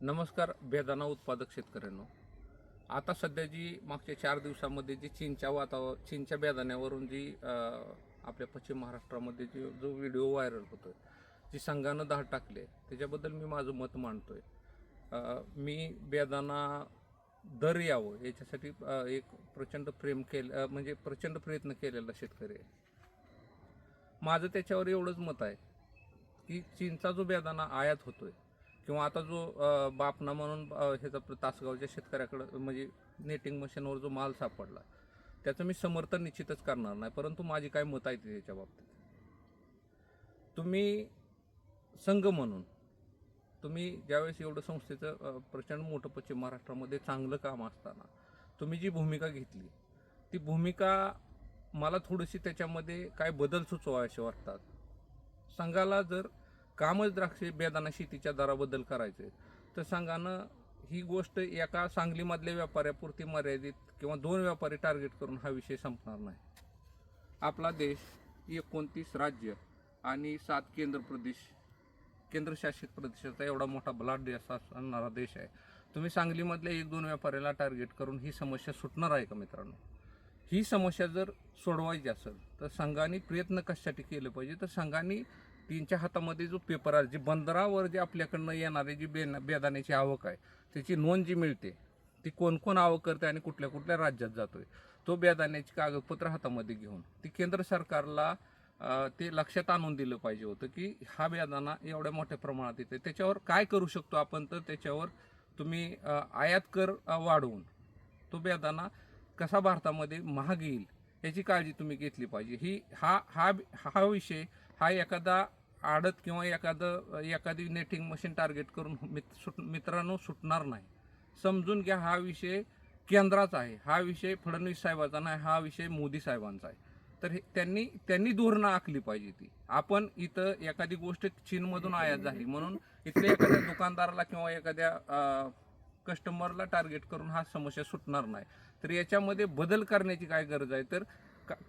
नमस्कार बेदाना उत्पादक शेतकऱ्यांनो. आता सध्या जी मागच्या चार दिवसामध्ये जी चीनच्या वातावर चीनच्या बेदाण्यावरून जी आपल्या पश्चिम महाराष्ट्रामध्ये जी जो व्हिडिओ व्हायरल होतोय जी संघानं धाड टाकले त्याच्याबद्दल मी माझं मत मांडतो आहे मी बेदाना दर यावं याच्यासाठी एक प्रचंड प्रेम केलं म्हणजे प्रचंड प्रयत्न केलेला शेतकरी आहे. माझं त्याच्यावर एवढंच मत आहे की चीनचा जो बेदाना आयात होतो आहे किंवा आता जो बापना म्हणून ह्याचा तासगावच्या शेतकऱ्याकडं म्हणजे नेटिंग मशीनवर जो माल सापडला त्याचं मी समर्थन निश्चितच करणार नाही परंतु माझी काय मत आहे त्याच्या बाबतीत? तुम्ही संघ म्हणून तुम्ही ज्यावेळेस एवढं संस्थेचं प्रचंड मोठं पश्चिम महाराष्ट्रामध्ये चांगलं काम असताना तुम्ही जी भूमिका घेतली ती भूमिका मला थोडीशी त्याच्यामध्ये काय बदल सुचवायचे वाटतात? संघाला जर कामच द्राक्षे बेदाना शेतीच्या दराबद्दल करायचे तर संघानं ही गोष्ट एका सांगलीमधल्या व्यापाऱ्यापुरती मर्यादित किंवा दोन व्यापारी टार्गेट करून हा विषय संपणार नाही. आपला देश एकोणतीस राज्य आणि सात केंद्र प्रदेश केंद्रशासित प्रदेशाचा एवढा मोठा बलाढ्य देश असणारा देश आहे. तुम्ही सांगलीमधल्या एक दोन व्यापाऱ्याला टार्गेट करून ही समस्या सुटणार आहे का मित्रांनो? ही समस्या जर सोडवायची असेल तर संघाने प्रयत्न कशासाठी केले पाहिजे? तर संघाने तीनच्या हातामध्ये जो पेपर आहे जी बंदरावर जे आपल्याकडनं येणारे जी बे बेदाण्याची आवक आहे त्याची नोंद जी मिळते ती कोण कोण आवक करते आणि कुठल्या कुठल्या राज्यात जातोय तो बेदाण्याची कागदपत्र हातामध्ये घेऊन ती केंद्र सरकारला ते लक्षात आणून दिलं पाहिजे होतं की हा बेदाणा एवढ्या मोठ्या प्रमाणात येते त्याच्यावर काय करू शकतो आपण? तर त्याच्यावर तुम्ही आयात कर वाढवून तो बेदाणा कसा भारतामध्ये महाग येईल याची काळजी तुम्ही घेतली पाहिजे. ही हा हा हा विषय हा एखादा आडत किंवा एखादं एखादी नेटिंग मशीन टार्गेट करून मित सुट मित्रांनो सुटणार नाही. समजून घ्या हा विषय केंद्राचा आहे. हा विषय फडणवीस साहेबांचा नाही हा विषय मोदी साहेबांचा आहे. तर हे त्यांनी त्यांनी धोरणं आखली पाहिजे ती. आपण इथं एखादी गोष्ट चीनमधून आयात झाली म्हणून इथल्या एखाद्या दुकानदाराला किंवा एखाद्या कस्टमरला टार्गेट करून हा समस्या सुटणार नाही. तर याच्यामध्ये बदल करण्याची काय गरज आहे? तर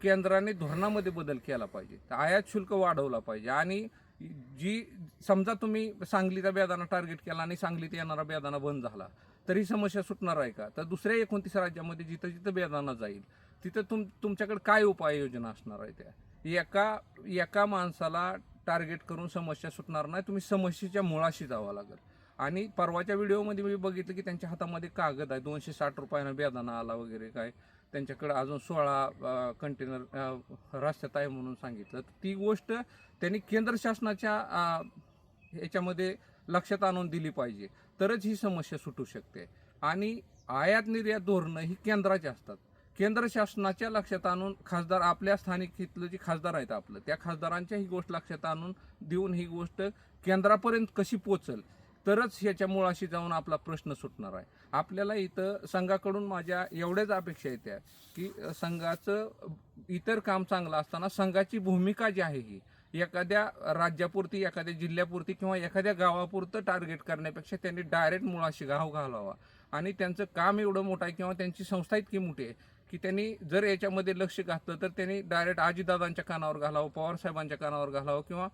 केंद्राने धोरणामध्ये बदल केला पाहिजे. आयात शुल्क वाढवला पाहिजे. आणि जी समजा तुम्ही सांगलीचा बेदाना टार्गेट केला आणि सांगलीत येणारा बेदाना बंद झाला तर ही समस्या सुटणार आहे का? तर दुसऱ्या एकोणतीस राज्यामध्ये जिथं जिथं बेदाना जाईल तिथं तुम तुमच्याकडे काय उपाययोजना असणार आहे त्या? एका एका माणसाला टार्गेट करून समस्या सुटणार नाही तुम्ही समस्येच्या मुळाशी जावं लागेल. आणि परवाच्या व्हिडिओमध्ये मी बघितलं की त्यांच्या हातामध्ये कागद आहे दोनशे साठ रुपयानं बेदाना आला वगैरे काय. त्यांच्याकडं अजून सोळा कंटेनर रस्त्यात आहे म्हणून सांगितलं. तर ती गोष्ट त्यांनी केंद्र शासनाच्या ह्याच्यामध्ये लक्षात आणून दिली पाहिजे. तरच ही समस्या सुटू शकते. आणि आयात निर्यात धोरणं ही केंद्राची असतात. केंद्र शासनाच्या लक्षात आणून खासदार आपल्या स्थानिक इथलं जे खासदार आहेत आपलं त्या खासदारांच्या ही गोष्ट लक्षात आणून देऊन ही गोष्ट केंद्रापर्यंत कशी पोचल तरच ह्याच्या मुळाशी जाऊन आपला प्रश्न सुटणार आहे. आपल्याला इथं संघाकडून माझ्या एवढ्याच अपेक्षा येत्या की संघाचं इतर काम चांगलं असताना संघाची भूमिका जी आहे ही एखाद्या राज्यापुरती एखाद्या जिल्ह्यापुरती किंवा एखाद्या गावापुरतं टार्गेट करण्यापेक्षा त्यांनी डायरेक्ट मुळाशी गाव घालावा. आणि त्यांचं काम एवढं मोठं आहे किंवा त्यांची संस्था इतकी मोठी आहे की त्यांनी जर याच्यामध्ये लक्ष घातलं तर त्यांनी डायरेक्ट आजीदादांच्या कानावर घालावं पवार साहेबांच्या कानावर घालावं किंवा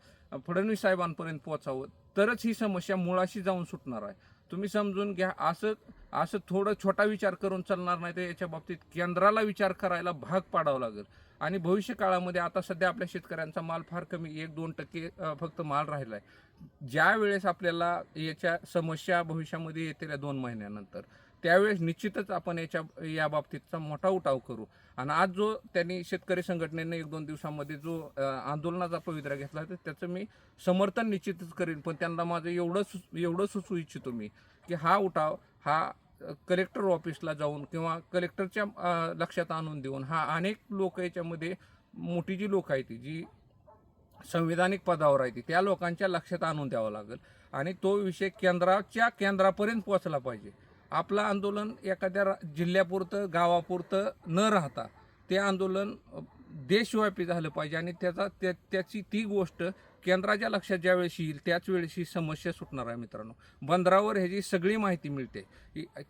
फडणवीस साहेबांपर्यंत पोचावं तरच ही समस्या मुळाशी जाऊन सुटणार आहे. तुम्ही समजून घ्या असं असं थोडं छोटा विचार करून चालणार नाही तर याच्या बाबतीत केंद्राला विचार करायला भाग पाडावा लागेल. आणि भविष्य काळामध्ये आता सध्या आपल्या शेतकऱ्यांचा माल फार कमी एक दोन टक्के फक्त माल राहिला आहे ज्या वेळेस आपल्याला याच्या समस्या भविष्यामध्ये येतील या दोन महिन्यानंतर. त्यावेळेस निश्चितच आपण याच्या या बाबतीतचा मोठा उठाव करू. आणि आज जो त्यांनी शेतकरी संघटनेने एक दोन दिवसामध्ये जो आंदोलनाचा पवित्रा घेतला तर त्याचं मी समर्थन निश्चितच करेन. पण त्यांना माझं एवढं सु एवढं सुचू इच्छितो मी की हा उठाव हा कलेक्टर ऑफिसला जाऊन किंवा कलेक्टरच्या लक्षात आणून देऊन हा अनेक लोक याच्यामध्ये मोठी जी लोक आहेत जी संविधानिक पदावर आहे ती त्या लोकांच्या लक्षात आणून द्यावं लागेल. आणि तो विषय केंद्राच्या केंद्रापर्यंत पोहोचला पाहिजे. आपलं आंदोलन एखाद्या रा- जिल्ह्यापुरतं गावापुरतं न राहता ते आंदोलन देशव्यापी झालं पाहिजे आणि त्याचा त्या त्याची ती गोष्ट केंद्राच्या लक्षात ज्यावेळेस येईल त्याच वेळेशी समस्या सुटणार आहे मित्रांनो. बंदरावर ह्याची सगळी माहिती मिळते.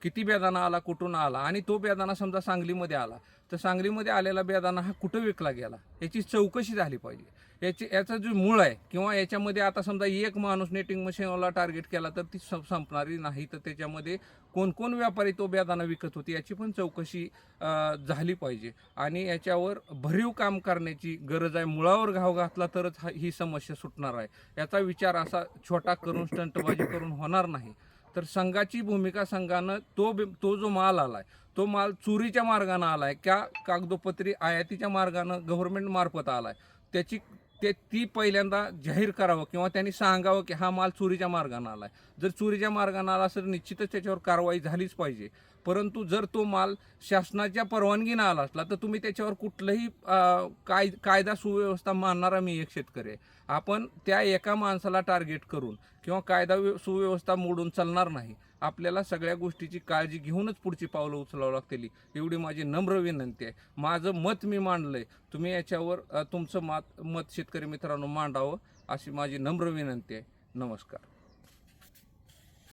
किती बेदाना आला कुठून आला आणि तो बेदाना समजा सांगलीमध्ये आला तर सांगलीमध्ये आलेला बेदाना हा कुठं विकला गेला? याची चौकशी झाली पाहिजे. याची याचं जे मूळ आहे किंवा याच्यामध्ये आता समजा एक माणूस नेटिंग मशीनला टार्गेट केला तर ती संपणारी नाही. तर त्याच्यामध्ये कोणकोण व्यापारी तो बेदाना विकत होती याची पण चौकशी झाली पाहिजे. आणि याच्यावर भरीव काम करण्याची गरज आहे. मुळावर घाव घातला तरच हा- ही समस्या सुटणार आहे. याचा विचार असा छोटा करून स्टंटबाजी करून होणार नाही. तर संघाची भूमिका संघानं तो बे- तो जो माल आलाय तो माल चोरीच्या मार्गानं आलाय त्या कागदोपत्री आयातीच्या मार्गानं गव्हर्नमेंट मार्फत आलाय. त्याची ते ती पहिल्यांदा जाहीर करावं किंवा त्यांनी सांगावं की हा माल चोरीच्या मार्गानं आहे जर चोरीच्या मार्गानं आला तर निश्चितच त्याच्यावर कारवाई झालीच पाहिजे. परंतु जर तो माल शासनाच्या परवानगीनं आला असला तर तुम्ही त्याच्यावर कुठलंही काय कायदा सुव्यवस्था मानणारा मी एक शेतकरी आहे. आपण त्या एका माणसाला टार्गेट करून किंवा कायदा सुव्यवस्था मोडून चालणार नाही. आपल्याला सगळ्या गोष्टीची काळजी घेऊनच पुढची पावलं उचलावं लागतील. एवढी माझी नम्र विनंती आहे. माझं मत मी मांडलंय. तुम्ही याच्यावर तुमचं मत मत शेतकरी मित्रांनो मांडावं अशी माझी नम्र विनंती आहे. नमस्कार.